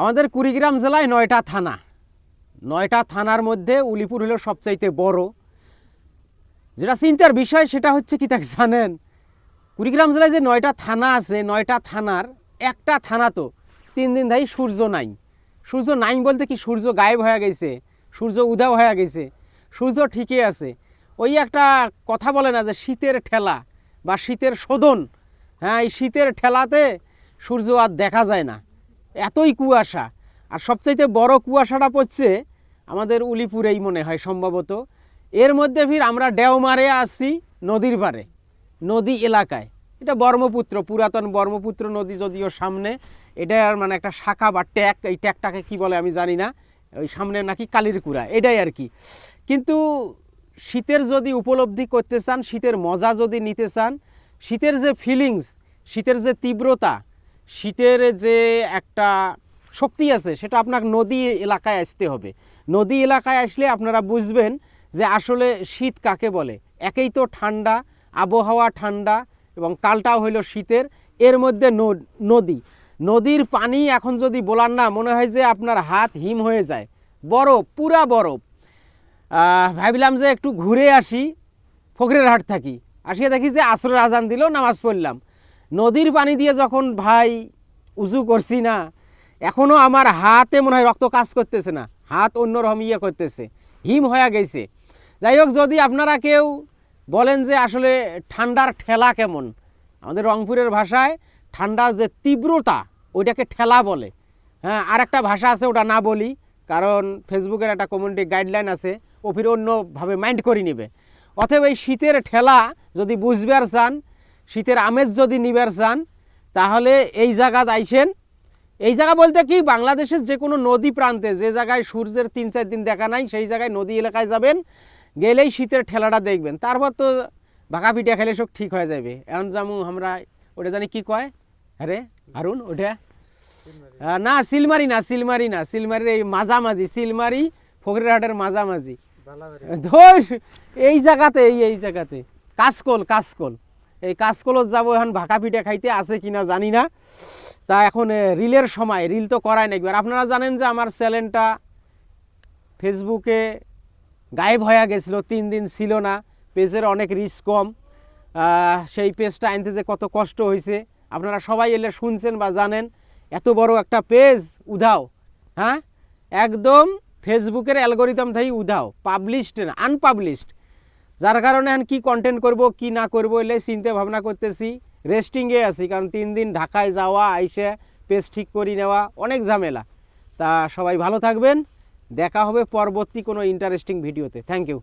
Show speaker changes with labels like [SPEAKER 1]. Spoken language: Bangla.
[SPEAKER 1] আমাদের কুড়িগ্রাম জেলায় নয়টা থানা। নয়টা থানার মধ্যে উলিপুর হলো সবচাইতে বড়। যেটা চিন্তার বিষয় সেটা হচ্ছে কি তাকে জানেন? কুড়িগ্রাম জেলায় যে নয়টা থানা আছে, নয়টা থানার একটা থানা তো, তিন দিন ধাই সূর্য নাই। সূর্য নাই বলতে কি সূর্য গায়েব হয়ে গেছে, সূর্য উধাও হয়ে গেছে, সূর্য ঠিকই আছে। ওই একটা কথা বলে না যে শীতের ঠেলা বা শীতের শোধন। হ্যাঁ এই শীতের ঠেলাতে সূর্য আর দেখা যায় না। এতই কুয়াশা। আর সবচাইতে বড় কুয়াশাটা পড়ছে আমাদের উলিপুরেই মনে হয় সম্ভবত। এর মধ্যে ফির আমরা ডেওমারে আসছি নদীর পারে নদী এলাকায়। এটা ব্রহ্মপুত্র, পুরাতন ব্রহ্মপুত্র নদী যদিও সামনে, এটা আর মানে একটা শাখা বা ট্যাক, এই ট্যাকটাকে কি বলে আমি জানি না। ওই সামনে নাকি কালির কুড়া এটাই আর কি। কিন্তু শীতের যদি উপলব্ধি করতে চান, শীতের মজা যদি নিতে চান, শীতের যে ফিলিংস শীতের যে তীব্রতা শীতের যে একটা শক্তি আছে, সেটা আপনার নদী এলাকায় আসতে হবে। নদী এলাকায় আসলে আপনারা বুঝবেন যে আসলে শীত কাকে বলে? একেই তো ঠান্ডা, আবহাওয়া ঠান্ডা এবং কালটাও হইল শীতের, এর মধ্যে নদী। নদীর পানি এখন যদি বলার না, মনে হয় যে আপনার হাত হিম হয়ে যায়। বরফ, পুরা বরফ। ভাবলাম যে একটু ঘুরে আসি, ফকরের হাট থাকি। আসিয়ে দেখি যে আসরের আজান দিল নামাজ পড়লাম। নদীর পানি দিয়ে যখন, ভাই, উজু করছি না এখনও আমার হাতে মনে হয় রক্ত কাজ করতেছে না, হাত অন্যরকম ইয়ে করতেছে, হিম হয়ে গেছে। যাই হোক, যদি আপনারা কেউ বলেন যে আসলে ঠান্ডার ঠেলা কেমন, আমাদের রংপুরের ভাষায় ঠান্ডার যে তীব্রতা, ওইটাকে ঠেলা বলে। হ্যাঁ আর একটা ভাষা আছে, ওটা না বলি, কারণ ফেসবুকের একটা কমিউনিটি গাইডলাইন আছে ও ফির অন্যভাবে মাইন্ড করে নেবে। অতএব এই শীতের ঠেলা যদি বুঝবার চান শীতের আমেজ যদি নিবার চান তাহলে এই জায়গাত আইসেন। এই জায়গা বলতে কি? বাংলাদেশের যে কোনো নদী প্রান্তে যে জায়গায় সূর্যের তিন চার দিন দেখা নাই সেই জায়গায় নদী এলাকায় যাবেন গেলেই শীতের ঠেলাটা দেখবেন। তারপর তো ভাকা পিঠা খেলে সব ঠিক হয়ে যাবে। এখন যেমন আমরা ওটা জানি কি কয়? আরে হারুন ওটা? না সিলমারি না সিলমারি না সিলমারির এই মাঝামাঝি সিলমারি ফকরিরহাটের মাঝামাঝি। ধর এই জায়গাতে এই এই জায়গাতে। কাসকল কাসকল এই কাসকলত যাব এখন ভাকা পিঠা খাইতে আছে কিনা জানি না। তা এখন রিলের সময়, রিল তো করাই না একবার। আপনারা জানেন যে আমার চ্যানেলটা ফেসবুকে গায়েব হয়ে গেছিল, তিন দিন ছিল না, পেজের অনেক রিচ কম। সেই পেজটা আনতে যে কত কষ্ট হয়েছে আপনারা সবাই এলে শুনছেন বা জানেন, এত বড় একটা পেজ, উধাও হ্যাঁ? একদম ফেসবুকের অ্যালগোরিদম থেকে উধাও পাবলিশড না আনপাবলিশড যার কারণে কি কন্টেন্ট করব, কি না করব, এলে চিন্তা ভাবনা করতেছি। রেস্টিংয়ে আছি, কারণ তিন দিন ঢাকায় যাওয়া, আইসে পেস ঠিক করে নেওয়া, অনেক ঝামেলা। তা সবাই ভালো থাকবেন। দেখা হবে পরবর্তী কোনো ইন্টারেস্টিং ভিডিওতে থ্যাংক ইউ